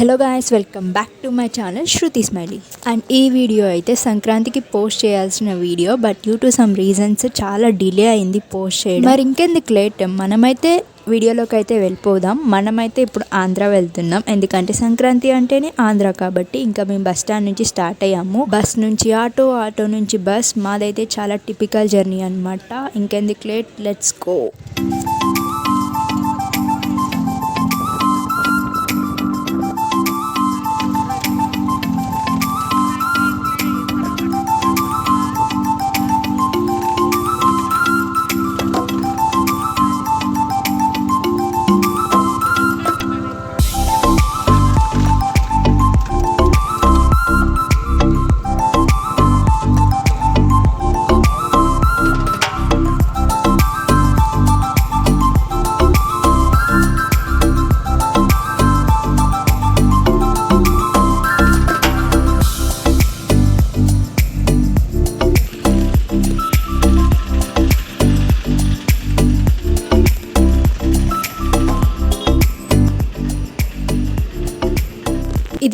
Hello guys welcome back to my channel Shruti smiley and ఈ video అయితే సంక్రాంతికి post చేయాల్సిన video but due to some reasons చాలా delay అయింది post చేయడం. మరి ఇంకెందుకు లేట్ మనమైతే వీడియోలోకి అయితే వెళ్ళిపోదాం. మనమైతే ఇప్పుడు ఆంధ్ర వెళ్తున్నాం. ఎందుకంటే సంక్రాంతి అంటేనే ఆంధ్ర కాబట్టి ఇంకా మేము బస్ స్టాండ్ నుంచి స్టార్ట్ అయ్యాము. బస్ నుంచి ఆటో ఆటో నుంచి బస్ మాదైతే చాలా టిపికల్ జర్నీ అనమాట ఇంకెందుకు లేట్ లెట్స్ గో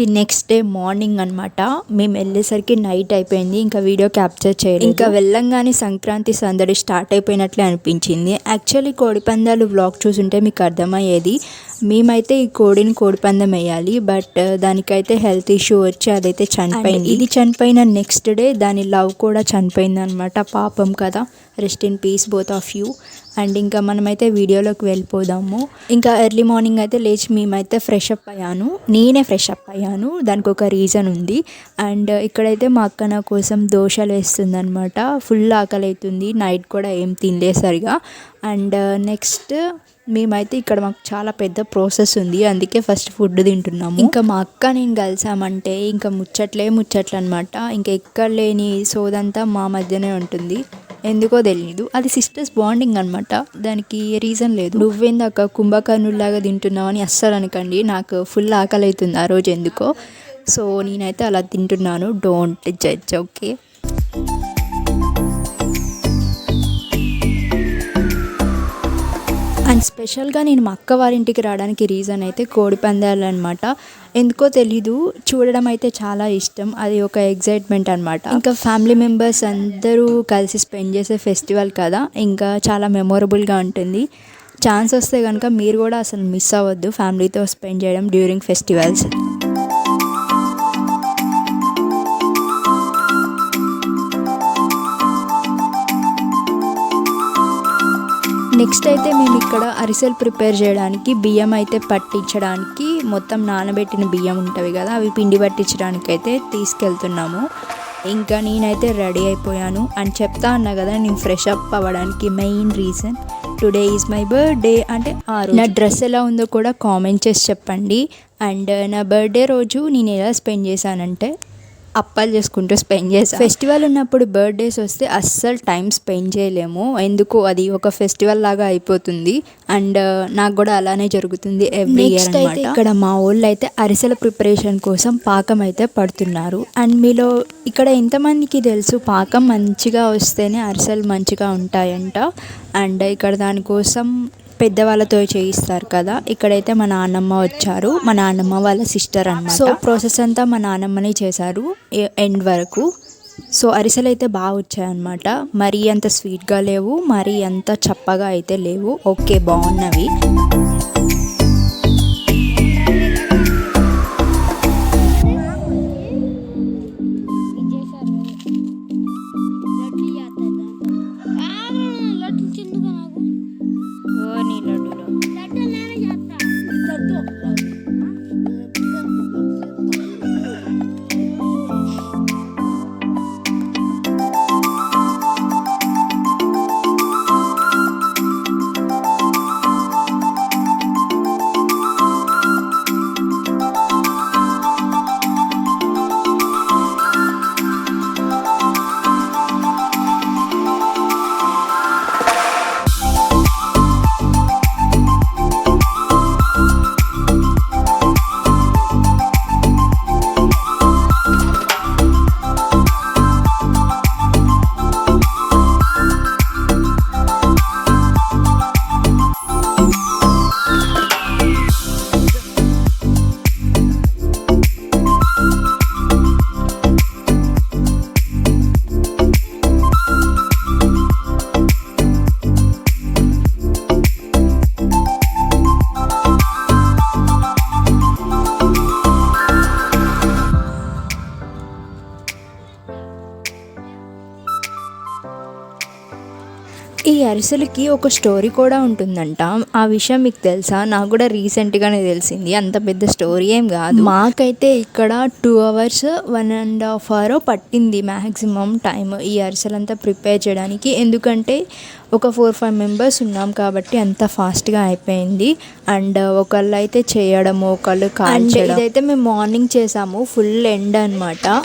ఇది నెక్స్ట్ డే మార్నింగ్ అన్నమాట. మేము వెళ్ళేసరికి నైట్ అయిపోయింది. ఇంకా వీడియో క్యాప్చర్ చేయలేదు. ఇంకా వెళ్ళంగానే సంక్రాంతి సందడి స్టార్ట్ అయిపోయినట్లే అనిపించింది. యాక్చువల్లీ కోడిపందాలు వ్లాగ్ చూసుంటే మీకు అర్థమయ్యేది. మేమైతే ఈ కోడిని కోడిపందం వేయాలి. బట్ దానికైతే హెల్త్ ఇష్యూ వచ్చి అదైతే చనిపోయింది. ఇది చనిపోయిన నెక్స్ట్ డే దాని లవ్ కూడా చనిపోయింది అనమాట పాపం కదా. Rest in peace both of you and ఇంకా మనమైతే వీడియోలోకి వెళ్ళిపోదాము. ఇంకా ఎర్లీ మార్నింగ్ అయితే లేచి మేమైతే ఫ్రెష్ అప్ అయ్యాను. నేనే ఫ్రెష్ అప్ అయ్యాను. దానికి ఒక రీజన్ ఉంది. అండ్ ఇక్కడైతే మా అక్క నా కోసం దోశలు వేస్తుంది అనమాట ఫుల్ ఆకలి అవుతుంది నైట్ కూడా ఏం తినలేదు సరిగా. అండ్ నెక్స్ట్ uh, మేమైతే ఇక్కడ మాకు చాలా పెద్ద ప్రాసెస్ ఉంది. అందుకే ఫస్ట్ ఫుడ్ తింటున్నాము. ఇంకా మా అక్క నేను కలిసామంటే ఇంకా ముచ్చట్లే ముచ్చట్లు అనమాట ఇంకా ఎక్కడ లేని సోదంతా మా మధ్యనే ఉంటుంది. ఎందుకో తెలియదు అది సిస్టర్స్ బాండింగ్ అనమాట దానికి రీజన్ లేదు. నువ్వేందాక కుంభకర్ణుల్లాగా తింటున్నావు అని అస్సలు అనకండి నాకు ఫుల్ ఆకలి అవుతుంది ఆ రోజు ఎందుకో. సో నేనైతే అలా తింటున్నాను. డోంట్ జడ్జ్ ఓకే అండ్ స్పెషల్గా నేను మా అక్క వారింటికి రావడానికి రీజన్ అయితే కోడి పందాలు అనమాట ఎందుకో తెలీదు. చూడడం అయితే చాలా ఇష్టం. అది ఒక ఎగ్జైట్మెంట్ అనమాట ఇంకా ఫ్యామిలీ మెంబర్స్ అందరూ కలిసి స్పెండ్ చేసే ఫెస్టివల్ కదా. ఇంకా చాలా మెమొరబుల్గా ఉంటుంది. ఛాన్స్ వస్తే కనుక మీరు కూడా అసలు మిస్ అవ్వద్దు ఫ్యామిలీతో స్పెండ్ చేయడం డ్యూరింగ్ ఫెస్టివల్స్. నెక్స్ట్ అయితే మేము ఇక్కడ అరిసెలు ప్రిపేర్ చేయడానికి బియ్యం అయితే పట్టించడానికి మొత్తం నానబెట్టిన బియ్యం ఉంటవి కదా అవి పిండి పట్టించడానికి అయితే తీసుకెళ్తున్నాము. ఇంకా నేనైతే రెడీ అయిపోయాను. అని చెప్తా అన్నా కదా నేను ఫ్రెష్ అప్ అవ్వడానికి main reason today is my birthday అంటే నా డ్రెస్ ఎలా ఉందో కూడా కామెంట్ చేసి చెప్పండి. అండ్ నా బర్త్డే రోజు నేను ఎలా స్పెండ్ చేశానంటే అప్పాలు చేసుకుంటూ స్పెండ్ చేసాం ఫెస్టివల్ ఉన్నప్పుడు బర్త్డేస్ వస్తే అస్సలు టైం స్పెండ్ చేయలేము. ఎందుకు? అది ఒక ఫెస్టివల్ లాగా అయిపోతుంది. అండ్ నాకు కూడా అలానే జరుగుతుంది ఎవ్రీ ఇయర్ అయితే ఇక్కడ మా ఊళ్ళో అయితే అరిసెల ప్రిపరేషన్ కోసం పాకం అయితే పడుతున్నారు. అండ్ మీలో ఇక్కడ ఎంతమందికి తెలుసు? పాకం మంచిగా వస్తేనే అరిసెలు మంచిగా ఉంటాయంట. అండ్ ఇక్కడ దానికోసం పెద్దవాళ్ళతో చేయిస్తారు కదా. ఇక్కడైతే మా నాన్నమ్మ వచ్చారు. మా నాన్నమ్మ వాళ్ళ సిస్టర్ అన్నమాట. సో ప్రాసెస్ అంతా మా నాన్నమ్మనే చేశారు. ఎండ్ వరకు. సో అరిసెలు అయితే బాగా వచ్చాయన్నమాట. మరీ అంత స్వీట్గా లేవు. మరీ అంత చప్పగా అయితే లేవు. ఓకే బాగున్నవి. ఈ అరిసెలకి ఒక స్టోరీ కూడా ఉంటుందంట. ఆ విషయం మీకు తెలుసా? నాకు కూడా రీసెంట్గానే తెలిసింది. అంత పెద్ద స్టోరీ ఏం కాదు. మాకైతే ఇక్కడ two hours one and half hour పట్టింది మ్యాక్సిమం టైం ఈ అరిసెలంతా ప్రిపేర్ చేయడానికి. ఎందుకంటే ఒక ఫోర్ ఫైవ్ మెంబర్స్ ఉన్నాం కాబట్టి అంత ఫాస్ట్గా అయిపోయింది. అండ్ ఒకళ్ళు అయితే చేయడము ఒకళ్ళు కాల్చడం. ఇదైతే మేము మార్నింగ్ చేసాము. ఫుల్ ఎండ అన్నమాట.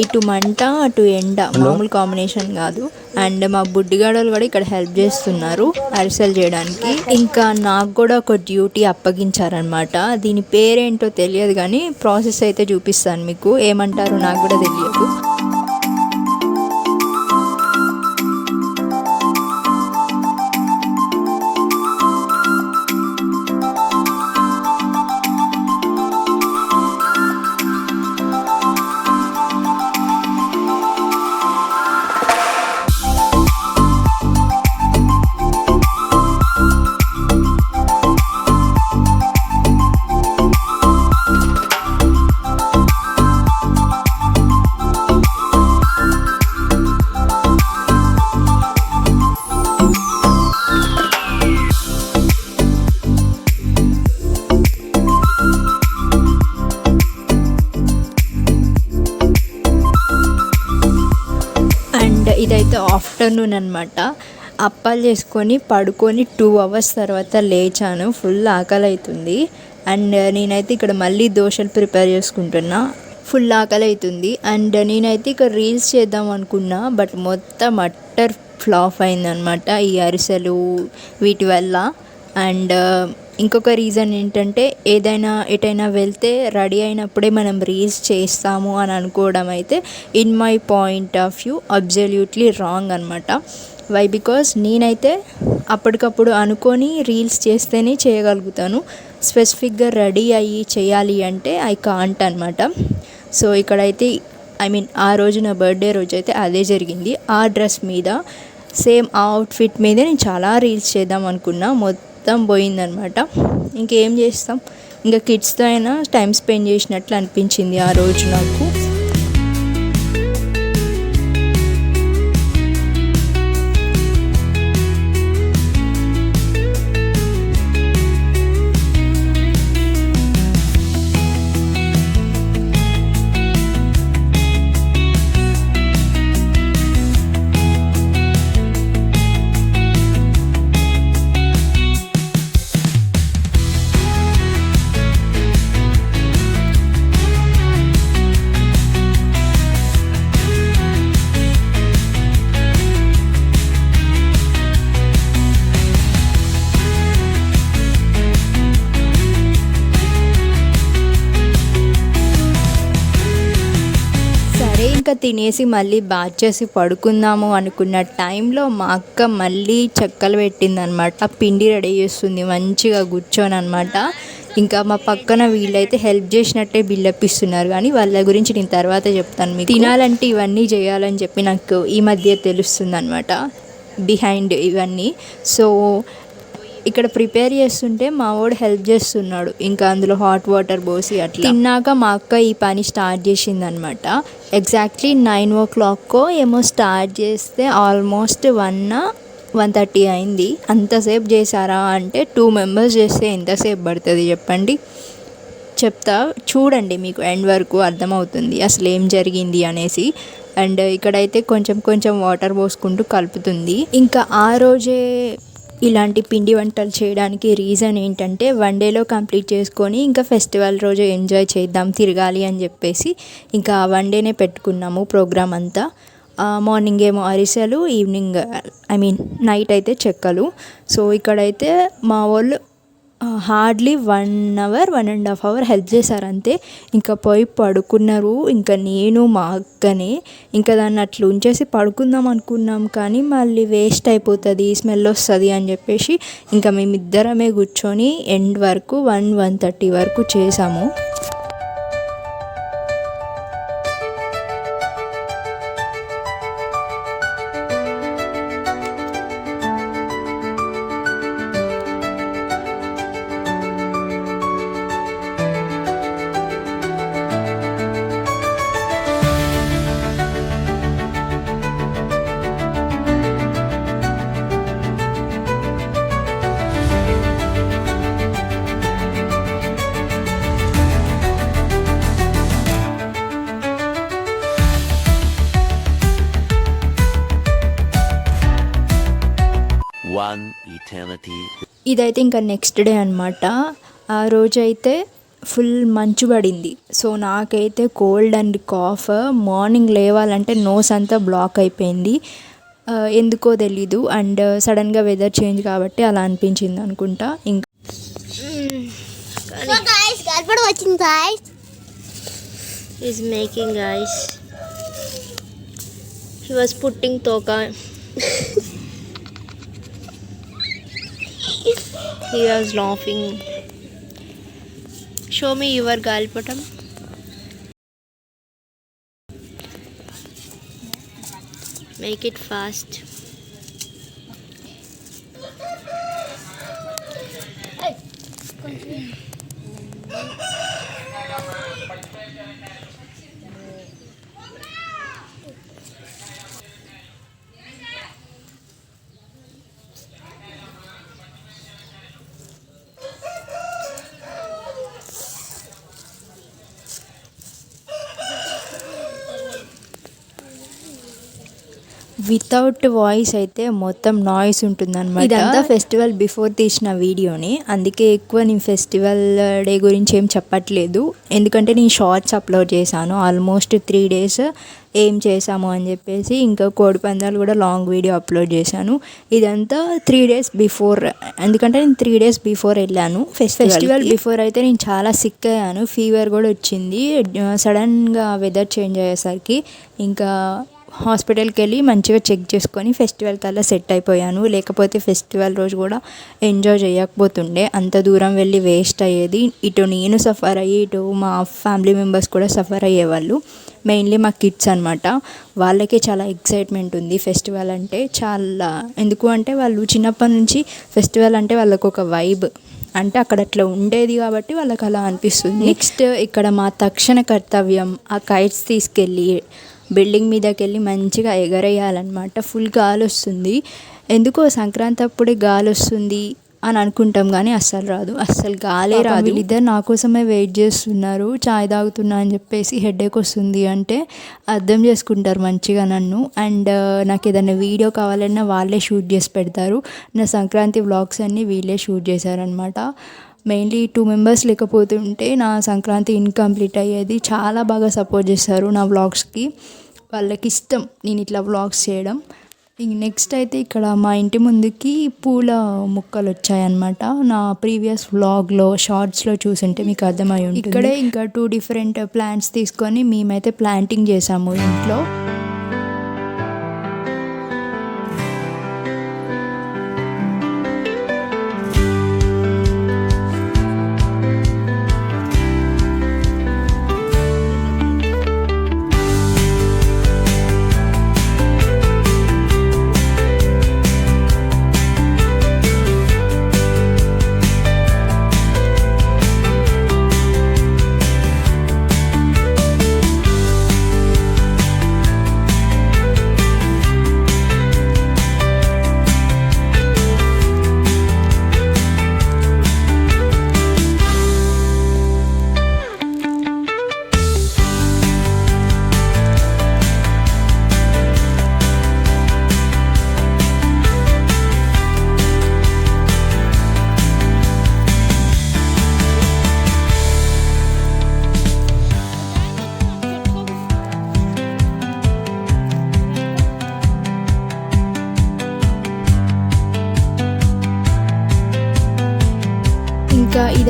ఇటు మంట అటు ఎండ. మామూలు కాంబినేషన్ కాదు. అండ్ మా బుడ్డిగాడలు కూడా ఇక్కడ హెల్ప్ చేస్తున్నారు అరిసెలు చేయడానికి. ఇంకా నాకు కూడా ఒక డ్యూటీ అప్పగించారనమాట దీని పేరేంటో తెలియదు కానీ ప్రాసెస్ అయితే చూపిస్తాను మీకు. ఏమంటారు నాకు కూడా తెలియదు. ఆఫ్టర్నూన్ అనమాట అప్పాలు చేసుకొని పడుకొని టూ అవర్స్ తర్వాత లేచాను. ఫుల్ ఆకలి అవుతుంది అండ్ నేనైతే ఇక్కడ మళ్ళీ దోశలు ప్రిపేర్ చేసుకుంటున్నా. ఫుల్ ఆకలి అవుతుంది అండ్ నేనైతే ఇక్కడ రీల్స్ చేద్దాం అనుకున్నా. బట్ మొత్తం అట్టర్ ఫ్లాప్ అయిందనమాట ఈ అరిసెలు వీటి వల్ల. అండ్ ఇంకొక రీజన్ ఏంటంటే ఏదైనా ఎటైనా వెళ్తే రెడీ అయినప్పుడే మనం రీల్స్ చేస్తాము అని అనుకోవడం అయితే in my point of view absolutely wrong అనమాట వై బికాస్ నేనైతే అప్పటికప్పుడు అనుకొని రీల్స్ చేస్తేనే చేయగలుగుతాను. స్పెసిఫిక్గా రెడీ అయ్యి చేయాలి అంటే ఐ కాంట్ అనమాట సో ఇక్కడైతే ఐ మీన్ ఆ రోజు నా బర్త్డే రోజు అయితే అదే జరిగింది. ఆ డ్రెస్ మీద సేమ్ ఆ అవుట్ఫిట్ మీదే నేను చాలా రీల్స్ చేద్దాం అనుకున్నా. మొత్తం పోయిందనమాట ఇంకేం చేస్తాం? ఇంకా కిడ్స్తో అయినా టైం స్పెండ్ చేసినట్లు అనిపించింది ఆ రోజు నాకు. తినేసి మళ్ళీ బాత్ చేసి పడుకుందాము అనుకున్న టైంలో మా అక్క మళ్ళీ చెక్కలు పెట్టిందనమాట. పిండి రెడీ చేస్తుంది మంచిగా కూర్చొని అనమాట ఇంకా మా పక్కన వీళ్ళైతే హెల్ప్ చేసినట్టే బిల్డప్ ఇస్తున్నారు కానీ వాళ్ళ గురించి నేను తర్వాత చెప్తాను మీకు. తినాలంటే ఇవన్నీ చేయాలని చెప్పి నాకు ఈ మధ్య తెలుస్తుంది అనమాట బిహైండ్ ఇవన్నీ. సో ఇక్కడ ప్రిపేర్ చేస్తుంటే మా వాడు హెల్ప్ చేస్తున్నాడు. ఇంకా అందులో హాట్ వాటర్ పోసి అట్లా. తిన్నాక మా అక్క ఈ పని స్టార్ట్ చేసింది అనమాట ఎగ్జాక్ట్లీ నైన్ ఓ క్లాక్కో ఏమో స్టార్ట్ చేస్తే ఆల్మోస్ట్ వన్ వన్ థర్టీ అయింది. అంతసేపు చేశారా అంటే టూ మెంబర్స్ చేస్తే ఎంతసేపు పడుతుంది చెప్పండి? చెప్తా చూడండి మీకు ఎండ్ వరకు అర్థమవుతుంది అసలు ఏం జరిగింది అనేసి. అండ్ ఇక్కడైతే కొంచెం కొంచెం వాటర్ పోసుకుంటూ కలుపుతుంది. ఇంకా ఆ రోజే ఇలాంటి పిండి వంటలు చేయడానికి రీజన్ ఏంటంటే వన్ డేలో కంప్లీట్ చేసుకొని ఇంకా ఫెస్టివల్ రోజు ఎంజాయ్ చేద్దాం తిరగాలి అని చెప్పేసి ఇంకా వన్ డేనే పెట్టుకున్నాము ప్రోగ్రామ్ అంతా. మార్నింగ్ ఏమో అరిసెలు ఈవినింగ్ ఐ మీన్ నైట్ అయితే చెక్కలు. సో ఇక్కడైతే మా వాళ్ళు hardly one hour one and half hour help చేశారు అంతే ఇంకా పోయి పడుకున్నారు. ఇంకా నేను మా అక్కనే ఇంకా దాన్ని అట్లా ఉంచేసి పడుకుందాం అనుకున్నాం. కానీ మళ్ళీ వేస్ట్ అయిపోతుంది స్మెల్ వస్తుంది అని చెప్పేసి ఇంకా మేమిద్దరమే కూర్చొని ఎండ్ వరకు వన్ వన్ థర్టీ వరకు చేసాము eternity. ఇదైతే ఇంకా నెక్స్ట్ డే అనమాట ఆ రోజు అయితే ఫుల్ మంచు పడింది. సో నాకైతే కోల్డ్ అండ్ కాఫ్ మార్నింగ్ లేవాలంటే నోస్ అంతా బ్లాక్ అయిపోయింది. ఎందుకో తెలీదు. అండ్ సడన్గా వెదర్ చేంజ్ కాబట్టి అలా అనిపించింది అనుకుంటా. ఇంకా సో గాయస్ గడపడ వచ్చింది guys is making He was laughing. Show me your galpatam. Make it fast. Hey. Without voice అయితే మొత్తం నాయిస్ ఉంటుంది అనమాట ఇదంతా ఫెస్టివల్ బిఫోర్ తీసిన వీడియోని. అందుకే ఎక్కువ నేను ఫెస్టివల్ డే గురించి ఏం చెప్పట్లేదు. ఎందుకంటే నేను షార్ట్స్ అప్లోడ్ చేశాను. ఆల్మోస్ట్ త్రీ డేస్ ఏం చేశాము అని చెప్పేసి ఇంకా కోడి పందాలు కూడా లాంగ్ వీడియో అప్లోడ్ చేశాను. ఇదంతా త్రీ డేస్ బిఫోర్ ఎందుకంటే నేను త్రీ డేస్ బిఫోర్ వెళ్ళాను ఫెస్టివల్ బిఫోర్ అయితే నేను చాలా సిక్ అయ్యాను. ఫీవర్ కూడా వచ్చింది. సడన్గా వెదర్ చేంజ్ అయ్యేసరికి ఇంకా హాస్పిటల్కి వెళ్ళి మంచిగా చెక్ చేసుకొని ఫెస్టివల్ కల్లా సెట్ అయిపోయాను. లేకపోతే ఫెస్టివల్ రోజు కూడా ఎంజాయ్ చేయకపోతుండే. అంత దూరం వెళ్ళి వేస్ట్ అయ్యేది. ఇటు నేను సఫర్ అయ్యి ఇటు మా ఫ్యామిలీ మెంబర్స్ కూడా సఫర్ అయ్యేవాళ్ళు. మెయిన్లీ మా కిడ్స్ అనమాట వాళ్ళకే చాలా ఎక్సైట్మెంట్ ఉంది ఫెస్టివల్ అంటే. చాలా ఎందుకు అంటే వాళ్ళు చిన్నప్పటి నుంచి ఫెస్టివల్ అంటే వాళ్ళకు ఒక వైబ్. అంటే అక్కడ అట్లా ఉండేది కాబట్టి వాళ్ళకి అలా అనిపిస్తుంది. నెక్స్ట్ ఇక్కడ మా తక్షణ కర్తవ్యం ఆ కైట్స్ తీసుకెళ్ళి బిల్డింగ్ మీదకి వెళ్ళి మంచిగా ఎగరేయాలన్నమాట. ఫుల్ గాలి వస్తుంది ఎందుకో సంక్రాంతి అప్పుడే గాలి వస్తుంది అని అనుకుంటాం కానీ అస్సలు రాదు. అస్సలు గాలే రాదు. వీళ్ళిద్దరు నా కోసమే వెయిట్ చేస్తున్నారు. చాయ్ తాగుతున్నా అని చెప్పేసి హెడేక్ వస్తుంది అంటే అర్థం చేసుకుంటారు మంచిగా నన్ను. అండ్ నాకు ఏదైనా వీడియో కావాలన్నా వాళ్ళే షూట్ చేసి పెడతారు. నా సంక్రాంతి వ్లాగ్స్ అన్నీ వీళ్ళే షూట్ చేశారనమాట మెయిన్లీ టూ మెంబర్స్ లేకపోతుంటే నా సంక్రాంతి ఇన్కంప్లీట్ అయ్యేది. చాలా బాగా సపోర్ట్ చేస్తారు నా వ్లాగ్స్కి వాళ్ళకి ఇష్టం నేను ఇట్లా వ్లాగ్స్ చేయడం. ఇంక నెక్స్ట్ అయితే ఇక్కడ మా ఇంటి ముందుకి పూల మొక్కలు వచ్చాయన్నమాట. నా ప్రీవియస్ వ్లాగ్లో షార్ట్స్లో చూసుంటే మీకు అర్థమై ఉంటుంది. ఇక్కడే ఇంకా టూ డిఫరెంట్ ప్లాంట్స్ తీసుకొని మేమైతే ప్లాంటింగ్ చేసాము ఇంట్లో.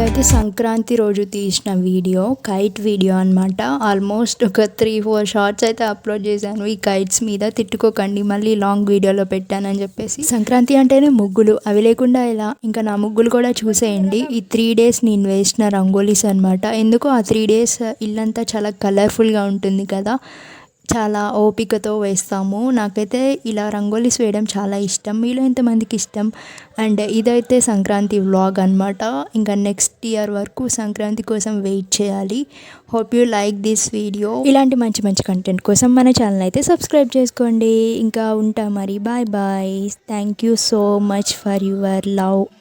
ఇదైతే సంక్రాంతి రోజు తీసిన వీడియో కైట్ వీడియో అన్నమాట. ఆల్మోస్ట్ ఒక త్రీ ఫోర్ షార్ట్స్ అయితే అప్లోడ్ చేశాను. ఈ కైట్స్ మీద తిట్టుకోకండి మళ్ళీ లాంగ్ వీడియోలో పెట్టానని చెప్పేసి. సంక్రాంతి అంటేనే ముగ్గులు. అవి లేకుండా ఇలా ఇంకా నా ముగ్గులు కూడా చూసేయండి. ఈ త్రీ డేస్ నేను వేసిన రంగోలీస్ అనమాట ఎందుకో ఆ త్రీ డేస్ ఇల్లంతా చాలా కలర్ఫుల్గా ఉంటుంది కదా. చాలా ఓపికతో వేస్తాము. నాకైతే ఇలా రంగోలీస్ వేయడం చాలా ఇష్టం. మీలో ఎంతమందికి ఇష్టం? అండ్ ఇదైతే సంక్రాంతి వ్లాగ్ అనమాట ఇంకా నెక్స్ట్ ఇయర్ వరకు సంక్రాంతి కోసం వెయిట్ చేయాలి. Hope you like this video. ఇలాంటి మంచి మంచి కంటెంట్ కోసం మన ఛానల్ అయితే సబ్స్క్రైబ్ చేసుకోండి. ఇంకా ఉంటా మరి. Bye bye. Thank you so much for your love.